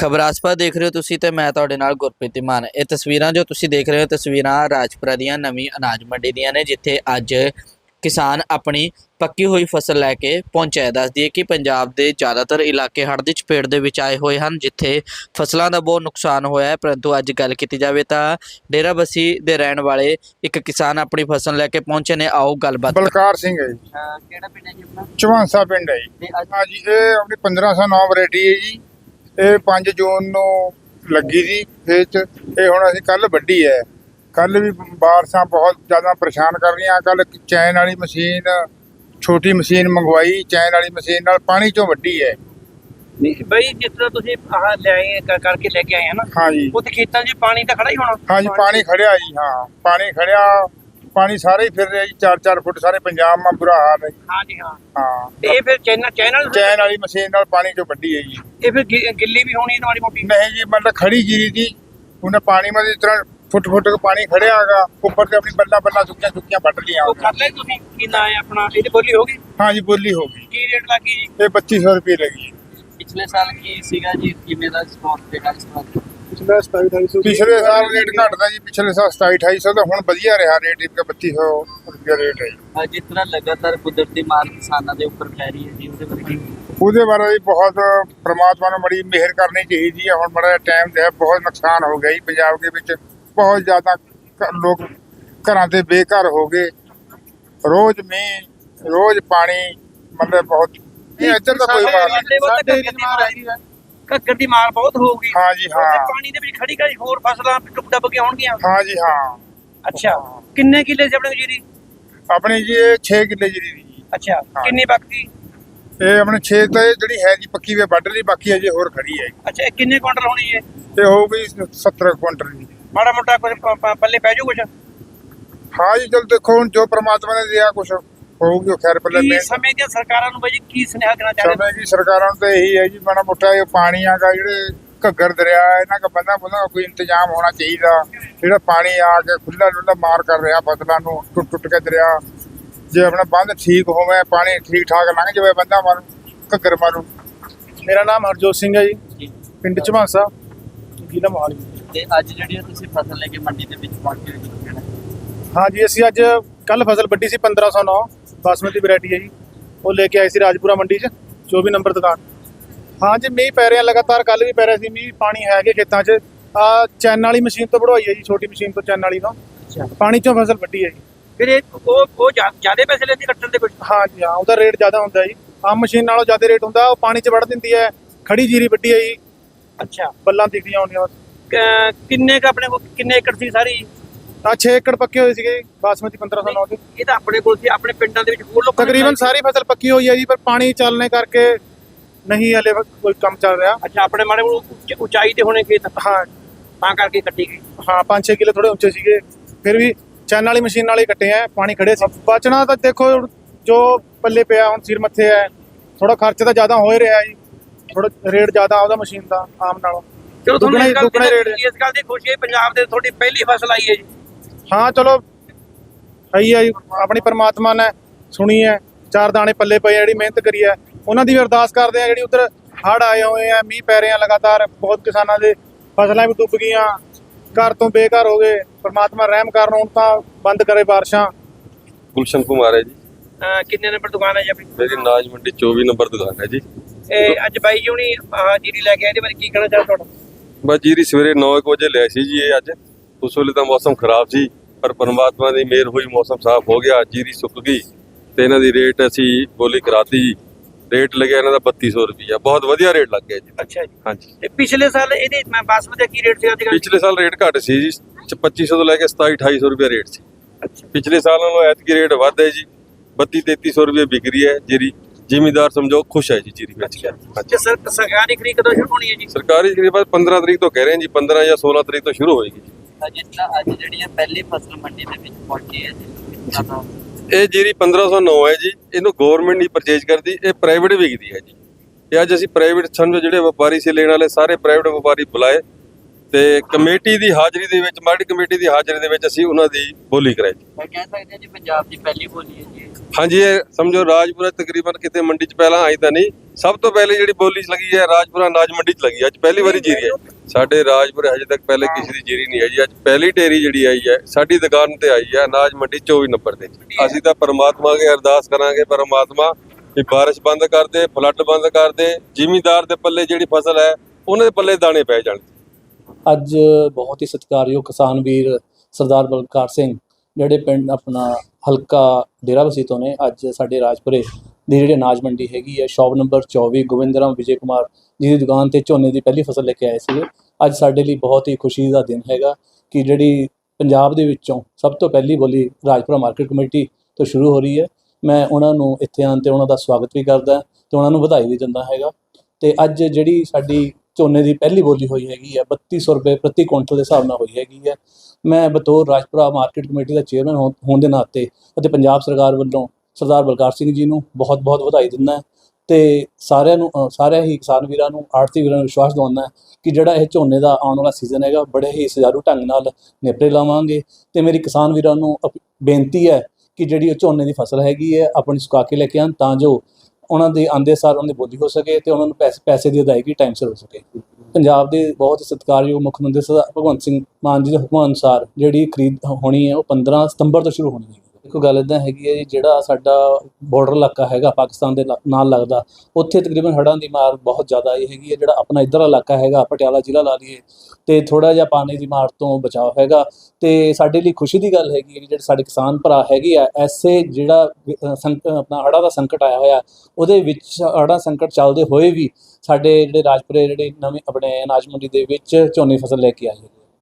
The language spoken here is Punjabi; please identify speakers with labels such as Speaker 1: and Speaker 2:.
Speaker 1: ਖਬਰਾਸਪਾ ਦੇਖ ਰਹੇ ਹੋ ਤੁਸੀਂ ਤੇ ਮੈਂ ਤੁਹਾਡੇ ਨਾਲ ਗੁਰਪ੍ਰੀਤ ਮਾਨ। ਇਹ ਤਸਵੀਰਾਂ ਜੋ ਤੁਸੀਂ ਦੇਖ ਰਹੇ ਹੋ ਤਸਵੀਰਾਂ ਰਾਜਪੁਰਾ ਦੀਆਂ ਨਵੀਂ ਅਨਾਜ ਮੰਡੀ ਦੀਆਂ ਨੇ ਜਿੱਥੇ ਅੱਜ ਕਿਸਾਨ ਆਪਣੀ ਪੱਕੀ ਹੋਈ ਫਸਲ ਲੈ ਕੇ ਪਹੁੰਚਿਆ ਹੈ। ਦੱਸ ਦਈਏ ਕਿ ਪੰਜਾਬ ਦੇ ਜ਼ਿਆਦਾਤਰ ਇਲਾਕੇ ਹੜ੍ਹ ਦੀ ਚਪੇਟ ਦੇ ਵਿੱਚ ਆਏ ਹੋਏ ਹਨ ਜਿੱਥੇ ਫਸਲਾਂ ਦਾ ਬਹੁਤ ਨੁਕਸਾਨ ਹੋਇਆ ਹੈ। ਪਰੰਤੂ ਅੱਜ ਗੱਲ ਕੀਤੀ ਜਾਵੇ ਤਾਂ ਡੇਰਾ ਬਸੀ ਦੇ ਰਹਿਣ ਵਾਲੇ ਇੱਕ ਕਿਸਾਨ ਆਪਣੀ ਫਸਲ ਲੈ ਕੇ ਪਹੁੰਚੇ ਨੇ। ਆਓ ਗੱਲਬਾਤ
Speaker 2: ਬਲਕਾਰ ਸਿੰਘ ਹੈ ਜੀ।
Speaker 1: ਕਿਹੜਾ ਪਿੰਡ ਹੈ ਜੀ ਆਪਣਾ?
Speaker 2: ਚਵਾਂਸਾ ਪਿੰਡ ਹੈ ਜੀ।
Speaker 1: ਤੇ ਅੱਜ
Speaker 2: ਹਾਂ ਜੀ ਇਹ ਆਪਣੀ 1509 ਵੈਰਾਈਟੀ ਹੈ ਜੀ। ਇਹ 5 ਜੂਨ ਨੂੰ ਲੱਗੀ ਸੀ ਇਹ ਚ। ਇਹ ਹੁਣ ਅਸੀਂ ਕੱਲ ਵੱਢੀ ਹੈ। ਕੱਲ ਵੀ ਬਾਰਿਸ਼ਾਂ ਬਹੁਤ ਜ਼ਿਆਦਾ ਪਰੇਸ਼ਾਨ ਕਰ ਰਹੀਆਂ। ਕੱਲ ਚੈਨ ਵਾਲੀ ਮਸ਼ੀਨ ਛੋਟੀ ਮਸ਼ੀਨ ਮੰਗਵਾਈ। ਚੈਨ ਵਾਲੀ ਮਸ਼ੀਨ ਨਾਲ ਪਾਣੀ ਚੋਂ ਵੱਢੀ ਹੈ।
Speaker 3: ਨਹੀਂ ਬਈ ਜਿਸ ਤਰ੍ਹਾਂ ਤੁਸੀਂ ਆਹ ਲਿਆਏ ਕਰ- ਕਰਕੇ ਲੈ ਕੇ ਆਏ ਆ ਨਾ
Speaker 2: ਹਾਂ ਜੀ
Speaker 3: ਉੱਥੇ ਖੇਤਾਂ 'ਚ ਪਾਣੀ ਤਾਂ ਖੜਾ ਹੀ ਹੋਣਾ।
Speaker 2: ਹਾਂ ਜੀ ਪਾਣੀ ਖੜਿਆ ਜੀ ਹਾਂ। ਪਾਣੀ ਖੜਿਆ ਪਾਣੀ ਸਾਰੇ ਹੀ ਫਿਰ ਰਿਹਾ ਜੀ 4-4 ਫੁੱਟ ਸਾਰੇ ਪੰਜਾਬ ਮਾ ਬੁਰਾ ਹਾਲ ਹੈ ਜੀ।
Speaker 3: ਹਾਂ ਜੀ ਹਾਂ। ਤੇ ਇਹ ਫਿਰ ਚੈਨਲ ਚੈਨਲ
Speaker 2: ਚੈਨ ਵਾਲੀ ਮਸ਼ੀਨ ਨਾਲ ਪਾਣੀ ਚੋਂ ਵੱਢੀ ਹੈ ਜੀ।
Speaker 3: ਇਹ ਫਿਰ ਗਿੱਲੀ ਵੀ ਹੋਣੀ ਇਹ ਮਾੜੀ ਮੋਟੀ?
Speaker 2: ਨਹੀਂ ਜੀ ਮਤਲਬ ਖੜੀ ਜੀਰੀ ਦੀ ਉਹਨੇ ਪਾਣੀ ਮਾ ਦੀ ਤਰ੍ਹਾਂ ਫੁੱਟ ਫੁੱਟ ਕੇ ਪਾਣੀ ਖੜਿਆ ਹੈਗਾ ਉੱਪਰ ਤੇ ਆਪਣੀ ਬੱਲਾ ਬੱਲਾ ਸੁੱਕੀਆਂ ਸੁੱਕੀਆਂ ਵੱਢ ਲੀਆਂ
Speaker 3: ਉਹ ਕਰ ਲੈ ਤੁਸੀਂ? ਕੀ ਹੈ ਆਪਣਾ? ਇਹਦੀ ਬੋਲੀ ਹੋ
Speaker 2: ਗਈ? ਹਾਂ ਜੀ ਬੋਲੀ ਹੋ ਗਈ।
Speaker 3: ਕੀ ਰੇਟ ਲੱਗੀ ਜੀ?
Speaker 2: ਇਹ 2500 ਰੁਪਏ ਲੱਗੀ।
Speaker 1: ਪਿਛਲੇ ਸਾਲ ਕੀ ਸੀਗਾ ਜੀ? ਕਿਵੇਂ ਦਾ
Speaker 2: ਸਪੋਰਟ ਦੇ ਸਪੋਰਟ ਪਿਛਲੇ 2700 ਪਿਛਲੇ ਸਾਲ ਜੀ ਪਿਛਲੇ ਸਾਲ 2700 ਦਾ ਹੁਣ ਵਧੀਆ ਰਿਹਾ ਰੇਟ ਇੱਕ ਰੁਪਏ ਰੇਟ ਹੈ ਜੀ।
Speaker 1: ਜਿਸ ਲਗਾਤਾਰ ਕੁਦਰਤੀ ਮਾਰ ਕਿਸਾਨਾਂ ਦੇ ਉੱਪਰ ਪੈ ਰਹੀ ਹੈ ਉਹਦੇ ਬਾਰੇ
Speaker 2: ਉਹਦੇ ਬਹੁਤ ਪ੍ਰਮਾਤਮਾ ਬੜੀ ਮਿਹਰ ਕਰਨੀ ਚਾਹੀਦੀ ਹੈ ਹੁਣ ਬੜਾ ਟਾਈਮ ਦੇ ਬਹੁਤ ਨੁਕਸਾਨ ਹੋ ਗਿਆ ਜੀ ਪੰਜਾਬ ਦੇ ਵਿੱਚ ਬਹੁਤ ਜ਼ਿਆਦਾ ਲੋਕ ਘਰਾਂ ਦੇ ਬੇਘਰ ਹੋ ਗਏ। ਰੋਜ਼ ਮੀਂਹ ਰੋਜ਼ ਪਾਣੀ ਮਤਲਬ ਬਹੁਤ ਇਹ ਇੱਧਰ ਦਾ ਕੋਈ ਮਾਰ ਨਹੀਂ।
Speaker 3: ਸਾਡੇ ਘੱਗਰ ਦੀ ਮਾਰ ਬਹੁਤ ਹੋਊਗੀ।
Speaker 2: ਹਾਂ ਜੀ, ਹਾਂ।
Speaker 3: ਉੱਥੇ ਪਾਣੀ ਦੇ ਵਿੱਚ ਖੜੀ ਖੜੀ ਹੋਰ ਫਸਲਾਂ ਡੁੱਬ ਡੱਬ ਕੇ ਆਉਣਗੀਆਂ।
Speaker 2: ਹਾਂ ਜੀ ਹਾਂ।
Speaker 3: ਅੱਛਾ ਕਿੰਨੇ ਕਿੱਲੇ ਸੀ ਆਪਣੇ ਜੀਰੀ?
Speaker 2: ਆਪਣੀ ਜੀ ਇਹ 6 ਕਿੱਲੇ ਜਿਹੜੀ ਦੀ ਜੀ।
Speaker 3: ਅੱਛਾ। ਕਿੰਨੀ ਬਾਕੀ
Speaker 2: ਇਹ ਆਪਣੇ 6 ਤਾਂ ਇਹ ਜਿਹੜੀ ਹੈ ਜੀ ਪੱਕੀ ਵੇ ਵੱਢ ਲਈ ਬਾਕੀ ਅਜੇ ਹੋਰ ਖੜੀ ਹੈ
Speaker 3: ਅੱਛਾ ਇਹ ਕਿੰਨੇ ਕੁਇੰਟਲ ਹੋਣੀ ਹੈ
Speaker 2: ਤੇ ਹੋਊਗੀ 70 ਕੁਇੰਟਲ ਜੀ।
Speaker 3: ਮਾੜਾ ਮੋਟਾ ਕੁਝ ਪੱਲੇ ਪੈ ਜਾਊ ਕੁਝ
Speaker 2: ਹਾਂ ਜੀ ਚਲ ਦੇਖੋ ਹੁਣ ਜੋ ਪ੍ਰਮਾਤਮਾ ਨੇ ਦਿਆ ਕੁਛ। ਹੋਊਗੀ ਉਹ ਖੈਰ
Speaker 3: ਕੀ
Speaker 2: ਮਿਹਰ
Speaker 3: ਸਮੇਂ ਦੀਆਂ ਸਰਕਾਰਾਂ ਨੂੰ ਬਾਈ ਜੀ ਕੀ ਸੁਨੇਹਾ ਦੇਣਾ ਚਾਹੁੰਦੇ
Speaker 2: ਸਮੇਂ ਦੀ ਸਰਕਾਰਾਂ ਨੂੰ ਤਾਂ ਇਹੀ ਹੈ ਜੀ ਮਾੜਾ ਮੋਟਾ ਇਹ ਪਾਣੀਆਂ ਦਾ ਜਿਹੜੇ ਘੱਗਰ ਦਰਿਆ ਹੈ, ਇਹਨਾਂ ਦਾ ਬੰਦਾ ਬੰਦਾ ਕੋਈ ਇੰਤਜ਼ਾਮ ਹੋਣਾ ਚਾਹੀਦਾ। ਜਿਹੜਾ ਪਾਣੀ ਆ ਕੇ ਖੁੱਲਾ ਡੁੱਲਾ ਮਾਰ ਕਰ ਰਿਹਾ ਫਸਲਾਂ ਨੂੰ ਟੁੱਟ ਟੁੱਟ ਕੇ ਦਰਿਆ। ਜੇ ਆਪਣਾ ਬੰਦ ਠੀਕ ਹੋਵੇ ਪਾਣੀ ਠੀਕ ਠਾਕ ਲੰਘ ਜਾਵੇ ਬੰਦਾ ਮਾਰੂ ਘੱਗਰ ਮਾਰੂ।
Speaker 4: ਮੇਰਾ ਨਾਮ ਹਰਜੋਤ ਸਿੰਘ ਹੈ ਜੀ।
Speaker 1: ਜੀ।
Speaker 4: ਪਿੰਡ ਝਮਾਂਸਾ ਜ਼ਿਲ੍ਹਾ ਮੋਹਾਲੀ।
Speaker 1: ਤੇ ਅੱਜ ਜਿਹੜੀ ਤੁਸੀਂ ਫਸਲ ਲੈ ਕੇ ਮੰਡੀ ਦੇ ਵਿੱਚ ਪਹੁੰਚੇ ਹੋ ਜੀ ਕਿਹੜਾ?
Speaker 4: ਹਾਂ ਜੀ ਅਸੀਂ ਅੱਜ ਕੱਲ ਫਸਲ ਵੱਢੀ ਸੀ 1509 ਬਾਸਮਤੀ ਵੈਰਾਈਟੀ ਹੈ ਜੀ। ਉਹ ਲੈ ਕੇ ਆਏ ਸੀ ਰਾਜਪੁਰਾ ਮੰਡੀ 'ਚ 24 ਨੰਬਰ ਦੁਕਾਨ। ਹਾਂ ਜੀ ਮੀਂਹ ਪੈ ਰਿਹਾ ਲਗਾਤਾਰ ਕੱਲ ਵੀ ਪੈ ਰਿਹਾ ਸੀ ਮੀਂਹ ਪਾਣੀ ਹੈਗੇ ਖੇਤਾਂ 'ਚ। ਆ ਚੈਨ ਵਾਲੀ ਮਸ਼ੀਨ ਤੋਂ ਵਢਵਾਈ ਹੈ ਜੀ ਛੋਟੀ ਮਸ਼ੀਨ ਤੋਂ ਚੈਨ ਵਾਲੀ ਤੋਂ। ਪਾਣੀ 'ਚੋਂ ਫਸਲ ਵੱਢੀ ਹੈ ਜੀ।
Speaker 3: ਫਿਰ ਇਹ ਉਹ ਉਹ ਜ਼ਿਆਦਾ ਪੈਸੇ ਲੈਂਦੀ ਕੱਟਣ ਦੇ ਕੁਝ
Speaker 4: ਹਾਂ ਜੀ ਹਾਂ ਉਹਦਾ ਰੇਟ ਜ਼ਿਆਦਾ ਹੁੰਦਾ ਜੀ। ਆਮ ਮਸ਼ੀਨ ਨਾਲੋਂ ਜ਼ਿਆਦਾ ਰੇਟ ਹੁੰਦਾ ਉਹ ਪਾਣੀ 'ਚ ਵੜ ਦਿੰਦੀ ਹੈ ਖੜੀ ਜੀਰੀ ਵੱਢੀ ਹੈ ਜੀ।
Speaker 3: ਅੱਛਾ।
Speaker 4: ਬੱਲਾਂ ਦਿਖਦੀਆਂ ਹੁੰਦੀਆਂ।
Speaker 3: ਕ- ਕਿੰਨੇ ਕ ਆਪਣੇ ਕਿੰਨੇ ਏਕੜ ਸੀ ਸਾਰੀ?
Speaker 4: ਆ 6 ਏਕੜ ਪੱਕੇ ਹੋਏ ਸੀਗੇ ਬਾਸਮਤੀ 1509 ਦੇ।
Speaker 3: ਇਹ ਤਾਂ ਆਪਣੇ ਕੋਲ ਸੀ ਆਪਣੇ ਪਿੰਡਾਂ ਦੇ ਵਿੱਚ ਹੋਰ ਲੋਕਾਂ ਨੇ
Speaker 4: ਤਕਰੀਬਨ। ਸਾਰੀ ਫਸਲ ਪੱਕੀ ਹੋਈ ਹੈ ਜੀ ਪਰ ਪਾਣੀ ਚੱਲਣੇ ਕਰਕੇ ਨਹੀਂ ਹਲੇ ਕੋਈ ਕੰਮ ਚੱਲ ਰਿਹਾ।
Speaker 3: ਅੱਛਾ ਆਪਣੇ ਮਾੜੇ ਕੋਲ ਉੱਚ- ਉਚਾਈ ਤੇ ਹੋਣੇ ਖੇਤ।
Speaker 4: ਹਾਂ।
Speaker 3: ਤਾਂ ਕਰਕੇ ਕੱਟੀ ਗਈ।
Speaker 4: ਹਾਂ 5-6 ਕਿਲੋ ਥੋੜੇ ਉੱਚੇ ਸੀਗੇ। ਫਿਰ ਵੀ ਚੈਨ ਵਾਲੀ ਮਸ਼ੀਨ ਨਾਲ ਹੀ ਕੱਟੇ ਆ ਪਾਣੀ ਖੜੇ ਸੀ। ਬਚਣਾ ਤਾਂ ਦੇਖੋ ਜੋ ਪੱਲੇ ਪਿਆ ਹੁਣ ਸਿਰ ਮੱਥੇ ਹੈ। ਥੋੜਾ ਖਰਚ ਤਾਂ ਜ਼ਿਆਦਾ ਹੋ ਹੀ ਰਿਹਾ ਜੀ। ਥੋੜਾ ਰੇਟ ਜ਼ਿਆਦਾ ਆਉਂਦਾ ਮਸ਼ੀਨ ਦਾ ਆਮ ਨਾਲੋਂ।
Speaker 3: ਚਲੋ ਤੁਹਾਨੂੰ
Speaker 4: ਦੁੱਗਣਾ ਹੀ-
Speaker 3: ਇਸ ਗੱਲ
Speaker 4: ਦੁੱਗਣਾ ਹੀ ਰੇਟ
Speaker 3: ਦੀ ਇਸ ਗੱਲ ਦੀ ਖੁਸ਼ੀ ਹੈ ਪੰਜਾਬ ਦੇ ਤੁਹਾਡੀ ਪਹਿਲੀ ਫਸਲ ਆਈ ਹੈ ਜੀ।
Speaker 4: ਹਾਂ ਚਲੋ। ਸਹੀ ਹੈ ਜੀ ਆਪਣੀ ਪਰਮਾਤਮਾ ਨੇ ਸੁਣੀ ਹੈ ਚਾਰ ਦਾਣੇ ਪੱਲੇ ਪਏ ਆ ਜਿਹੜੀ ਮਿਹਨਤ ਕਰੀ ਹੈ। ਉਹਨਾਂ ਦੀ ਵੀ ਅਰਦਾਸ ਕਰਦੇ ਆ ਜਿਹੜੀ ਉਧਰ ਹੜ੍ਹ ਆਏ ਹੋਏ ਆ ਮੀਂਹ ਪੈ ਰਹੇ ਆ ਲਗਾਤਾਰ ਬਹੁਤ ਕਿਸਾਨਾਂ ਦੇ ਫਸਲਾਂ ਵੀ ਡੁੱਬ ਗਈਆਂ ਘਰ ਤੋਂ ਬੇਘਰ ਹੋ ਗਏ ਪਰਮਾਤਮਾ ਰਹਿਮ ਕਰਨ ਹੁਣ ਤਾਂ ਬੰਦ ਕਰੇ ਬਾਰਿਸ਼ਾਂ।
Speaker 5: ਗੁਲਸ਼ਨ ਕੁਮਾਰ ਹੈ ਜੀ।
Speaker 3: ਅਹ ਕਿੰਨੇ ਨੰਬਰ ਦੁਕਾਨ ਹੈ ਜੀ ਆਪਣੀ?
Speaker 5: ਮੇਰੀ ਨਾਜ ਮੰਡੀ 24 ਨੰਬਰ ਦੁਕਾਨ ਹੈ ਜੀ।
Speaker 3: ਇਹ ਅੱਜ ਬਾਈ ਜੀ ਹੁਣੀ ਆਹ ਜੀਰੀ ਲੈ ਕੇ ਆਏ ਇਹਦੇ ਬਾਰੇ ਕੀ ਕਹਿਣਾ ਚਾਹੁੰਦਾ ਤੁਹਾਡਾ?
Speaker 5: ਬਸ ਜੀਰੀ ਸਵੇਰੇ 9 ਵਜੇ ਲਿਆ ਸੀ ਜੀ ਇਹ ਅੱਜ। ਉਸ ਵੇਲੇ ਤਾਂ ਮੌਸਮ ਖਰਾਬ ਸੀ। ਪਰ ਪਰਮਾਤਮਾ ਦੀ ਮਿਹਰ ਹੋਈ ਮੌਸਮ ਸਾਫ਼ ਹੋ ਗਿਆ ਜੀਰੀ ਸੁੱਕ ਗਈ ਤੇ ਇਹਨਾਂ ਦੀ ਰੇਟ ਅਸੀਂ ਬੋਲੀ ਕਰਾਤੀ ਜੀ। ਰੇਟ ਲੱਗਿਆ ਇਹਨਾਂ ਦਾ 3200 ਰੁਪਈਆ। ਬਹੁਤ ਵਧੀਆ ਰੇਟ ਲੱਗ ਗਿਆ ਜੀ।
Speaker 3: ਅੱਛਾ ਜੀ।
Speaker 5: ਹਾਂਜੀ।
Speaker 3: ਤੇ ਪਿਛਲੇ ਸਾਲ ਇਹਦੇ ਮੈਂ ਬਾਸਮਤੀ ਦਾ ਕੀ ਰੇਟ ਸੀ ਅੱਜ ਕੱਲ੍ਹ?
Speaker 5: ਪਿਛਲੇ ਸਾਲ ਰੇਟ ਘੱਟ ਸੀ ਜੀ। 2500 ਤੋਂ ਲੈ ਕੇ 27 2800 ਰੁਪਏ ਰੇਟ ਸੀ।
Speaker 3: ਅੱਛਾ।
Speaker 5: ਪਿਛਲੇ ਸਾਲ ਨਾਲੋਂ ਐਤਕੀ ਰੇਟ ਵੱਧ ਹੈ ਜੀ। 32 3300 ਰੁਪਏ ਵਿਕ ਰਹੀ ਹੈ। ਜੀਰੀ ਜ਼ਿਮੀਦਾਰ ਸਮਝੋ ਖੁਸ਼ ਹੈ ਜੀ ਜੀਰੀ ਵਿੱਚ
Speaker 3: ਅੱਛਾ।
Speaker 5: ਹਾਂਜੀ
Speaker 3: ਤੇ ਸਰ ਸਰਕਾਰੀ ਖਰੀਦ ਕਦੋਂ ਸ਼ੁਰੂ ਹੋਣੀ ਹੈ ਜੀ?
Speaker 5: ਸਰਕਾਰੀ ਖਰੀਦ ਬਸ 15 ਤਰੀਕ ਤੋਂ ਕਹਿ ਰਹੇ ਹਾਂ ਜੀ। 15 ਜਾਂ 16 ਤਰੀਕ ਤੋਂ ਸ਼ੁਰੂ ਹੋਏਗੀ ਜੀ।
Speaker 1: ਜਿਸ ਤਰ੍ਹਾਂ ਅੱਜ ਜਿਹੜੀ ਹੈ ਪਹਿਲੀ ਫਸਲ ਮੰਡੀ ਦੇ ਵਿੱਚ ਪਹੁੰਚੀ ਹੈ ਜੀ।
Speaker 5: ਇਹ ਜੀਰੀ 1509 ਹੈ ਜੀ, ਇਹਨੂੰ ਗਵਰਨਮੈਂਟ ਨਹੀਂ ਪਰਚੇਜ ਕਰਦੀ, ਇਹ ਪ੍ਰਾਈਵੇਟ ਵਿਕਦੀ ਹੈ ਜੀ। ਇਹ ਅੱਜ ਅਸੀਂ ਪ੍ਰਾਈਵੇਟ ਸਮਝੋ ਜਿਹੜੇ ਵਪਾਰੀ ਸੀ, ਲੈਣ ਵਾਲੇ ਸਾਰੇ ਪ੍ਰਾਈਵੇਟ ਵਪਾਰੀ ਬੁਲਾਏ। ਤੇ ਕਮੇਟੀ ਦੀ ਹਾਜ਼ਰੀ ਦੇ ਵਿੱਚ ਮਾਰਕੀਟ ਕਮੇਟੀ ਦੀ ਹਾਜ਼ਰੀ ਦੇ ਵਿੱਚ ਅਸੀਂ ਉਹਨਾਂ ਦੀ ਬੋਲੀ ਕਰਾਈ
Speaker 1: ਮੈਂ ਕਹਿ ਸਕਦੇ ਜੀ ਪੰਜਾਬ ਦੀ ਪਹਿਲੀ ਬੋਲੀ ਹੈ ਜੀ।
Speaker 5: ਹਾਂਜੀ ਇਹ ਸਮਝੋ ਰਾਜਪੁਰਾ ਤਕਰੀਬਨ ਕਿਤੇ ਮੰਡੀ 'ਚ ਪਹਿਲਾਂ ਆਈ ਤਾਂ ਨਹੀਂ। ਸਭ ਤੋਂ ਪਹਿਲੇ ਜਿਹੜੀ ਬੋਲੀ ਲੱਗੀ ਹੈ ਰਾਜਪੁਰਾ ਅਨਾਜ ਮੰਡੀ 'ਚ ਲੱਗੀ ਹੈ। ਅੱਜ ਪਹਿਲੀ ਵਾਰੀ ਜੀਰੀ ਹੈ। ਸਾਡੇ ਰਾਜਪੁਰੇ ਹਜੇ ਤੱਕ ਪਹਿਲੇ ਕਿਸੇ ਦੀ ਜੀਰੀ ਨਹੀਂ ਆਈ ਜੀ। ਅੱਜ ਪਹਿਲੀ ਢੇਰੀ ਜਿਹੜੀ ਆਈ ਹੈ ਸਾਡੀ ਦੁਕਾਨ ਤੇ ਆਈ ਹੈ ਅਨਾਜ ਮੰਡੀ 24 ਨੰਬਰ ਤੇ। ਅਸੀਂ ਤਾਂ ਪਰਮਾਤਮਾ ਅੱਗੇ ਅਰਦਾਸ ਕਰਾਂਗੇ ਪਰਮਾਤਮਾ ਕਿ ਬਾਰਿਸ਼ ਬੰਦ ਕਰ ਦੇ ਫਲੱਡ ਬੰਦ ਕਰ ਦੇ ਜ਼ਿਮੀਂਦਾਰ ਦੇ ਪੱਲੇ ਜਿਹੜੀ ਫਸਲ ਹੈ ਉਹਨਾਂ ਦੇ ਪੱਲੇ ਦਾਣੇ ਪੈ ਜਾਣ।
Speaker 6: ਅੱਜ ਬਹੁਤ ਹੀ ਸਤਿਕਾਰਯੋਗ ਕਿਸਾਨ ਵੀਰ ਸਰਦਾਰ ਬਲਕਾਰ ਸਿੰਘ, ਜਿਹੜੇ ਪਿੰਡ ਆਪਣਾ ਹਲਕਾ ਡੇਰਾਬੱਸੀ ਤੋਂ ਨੇ, ਅੱਜ ਸਾਡੇ ਰਾਜਪੁਰੇ ਦੀ ਜਿਹੜੀ ਅਨਾਜ ਮੰਡੀ ਹੈਗੀ ਹੈ, ਸ਼ਾਪ ਨੰਬਰ 24 ਗੋਬਿੰਦਰਾਮ ਵਿਜੇ ਕੁਮਾਰ ਜੀ ਦੀ ਦੁਕਾਨ ਤੇ ਝੋਨੇ ਦੀ ਪਹਿਲੀ ਫਸਲ ਲੈ ਕੇ ਆਏ ਸੀਗੇ। ਅੱਜ ਸਾਡੇ ਲਈ ਬਹੁਤ ਹੀ ਖੁਸ਼ੀ ਦਾ ਦਿਨ ਹੈਗਾ ਕਿ ਜਿਹੜੀ ਪੰਜਾਬ ਦੇ ਵਿੱਚੋਂ ਸਭ ਤੋਂ ਪਹਿਲੀ ਬੋਲੀ ਰਾਜਪੁਰਾ ਮਾਰਕੀਟ ਕਮੇਟੀ ਤੋਂ ਸ਼ੁਰੂ ਹੋ ਰਹੀ ਹੈ। ਮੈਂ ਉਹਨਾਂ ਨੂੰ ਇੱਥੇ ਆਉਣ ਤੇ ਉਹਨਾਂ ਦਾ ਸਵਾਗਤ ਵੀ ਕਰਦਾ ਤੇ ਉਹਨਾਂ ਨੂੰ ਵਧਾਈ ਵੀ ਦਿੰਦਾ ਹੈਗਾ। ਤੇ ਅੱਜ ਜਿਹੜੀ ਸਾਡੀ ਝੋਨੇ ਦੀ ਪਹਿਲੀ ਬੋਲੀ ਹੋਈ ਹੈਗੀ ਹੈ 3200 ਰੁਪਏ ਪ੍ਰਤੀ ਕੁਇੰਟਲ ਦੇ ਹਿਸਾਬ ਨਾਲ ਹੋਈ ਹੈਗੀ ਹੈ। ਮੈਂ ਬਤੌਰ ਰਾਜਪੁਰਾ ਮਾਰਕੀਟ ਕਮੇਟੀ ਦਾ ਚੇਅਰਮੈਨ ਹੋਣ ਦੇ ਨਾਤੇ ਅਤੇ ਪੰਜਾਬ ਸਰਕਾਰ ਵੱਲੋਂ ਸਰਦਾਰ ਬਲਕਾਰ ਸਿੰਘ ਜੀ ਨੂੰ ਬਹੁਤ-ਬਹੁਤ ਵਧਾਈ ਦਿੰਦਾ ਹਾਂ ਤੇ ਸਾਰਿਆਂ ਨੂੰ ਸਾਰਿਆਂ ਹੀ ਕਿਸਾਨ ਵੀਰਾਂ ਨੂੰ ਆੜਤੀ ਵੀਰਾਂ ਨੂੰ ਵਿਸ਼ਵਾਸ ਦਿਵਾਉਂਦਾ ਕਿ ਜਿਹੜਾ ਇਹ ਝੋਨੇ ਦਾ ਆਉਣ ਵਾਲਾ ਸੀਜ਼ਨ ਹੈਗਾ, ਬੜੇ ਹੀ ਸੁਚਾਰੂ ਢੰਗ ਨਾਲ ਨਿਪਰੇ ਲਾਵਾਂਗੇ ਤੇ ਮੇਰੀ ਕਿਸਾਨ ਵੀਰਾਂ ਨੂੰ ਅਪ- ਬੇਨਤੀ ਹੈ ਕਿ ਜਿਹੜੀ ਉਹ ਝੋਨੇ ਦੀ ਫਸਲ ਹੈਗੀ ਹੈ, ਆਪਣੀ ਸੁਕਾ ਕੇ ਲੈ ਕੇ ਆਉਣ ਤਾਂ ਜੋ ਉਹਨਾਂ ਦੇ ਆਂਦੇ ਸਾਰ ਉਹਨਾਂ ਦੀ ਬੋਲੀ ਹੋ ਸਕੇ ਤੇ ਉਹਨਾਂ ਨੂੰ ਪੈਸੇ ਪੈਸੇ ਦੀ ਅਦਾਇਗੀ ਟਾਈਮ ਸਿਰ ਹੋ ਸਕੇ। ਪੰਜਾਬ ਦੇ ਬਹੁਤ ਸਤਿਕਾਰਯੋਗ ਮੁੱਖ ਮੰਤਰੀ ਸਰਦਾਰ ਭਗਵੰਤ ਸਿੰਘ ਮਾਨ ਜੀ ਦੇ ਹੁਕਮਾਂ ਅਨੁਸਾਰ ਜਿਹੜੀ ਖਰੀਦ ਹੋਣੀ ਹੈ ਉਹ 15 ਸਤੰਬਰ ਤੋਂ ਸ਼ੁਰੂ ਹੋਣੀ ਹੈ ਦੇਖੋ ਗੱਲ ਇਦਾਂ ਹੈਗੀ ਹੈ ਜੀ, ਜਿਹੜਾ ਸਾਡਾ ਬਾਰਡਰ ਇਲਾਕਾ ਹੈਗਾ ਪਾਕਿਸਤਾਨ ਦੇ ਲਾ- ਨਾਲ ਲੱਗਦਾ, ਉੱਥੇ ਤਕਰੀਬਨ ਹੜ੍ਹਾਂ ਦੀ ਮਾਰ ਬਹੁਤ ਜ਼ਿਆਦਾ ਆਈ ਹੈਗੀ ਹੈ, ਜਿਹੜਾ ਆਪਣਾ ਇੱਧਰਲਾ ਇਲਾਕਾ ਹੈਗਾ, ਪਟਿਆਲਾ ਜ਼ਿਲ੍ਹਾ ਲਾ ਲਈਏ, ਤੇ ਥੋੜਾ ਜਿਹਾ ਪਾਣੀ ਦੀ ਮਾਰ ਤੋਂ ਬਚਾਅ ਹੈਗਾ, ਤੇ ਸਾਡੇ ਲਈ ਖੁਸ਼ੀ ਦੀ ਗੱਲ ਹੈਗੀ ਹੈ ਕਿ ਜਿਹੜੇ ਸਾਡੇ ਕਿਸਾਨ ਭਰਾ ਹੈਗੇ ਆ, ਐਸੇ ਜਿਹੜਾ ਸੰਕ, ਆਪਣਾ ਹੜ੍ਹਾਂ ਦਾ ਸੰਕਟ ਆਇਆ ਹੋਇਆ, ਉਹਦੇ ਵਿੱਚ ਹੜ੍ਹਾਂ ਸੰਕਟ ਚੱਲਦੇ ਹੋਏ ਵੀ ਸਾਡੇ ਜਿਹੜੇ ਰਾਜਪੁਰੇ, ਜਿਹੜੇ ਨਵੇਂ ਆਪਣੇ ਅਨਾਜ ਮੰਡੀ ਦੇ ਵਿੱਚ ਝੋਨੇ ਫਸਲ ਲੈ ਕੇ ਆਏ ਹੈਗੇ।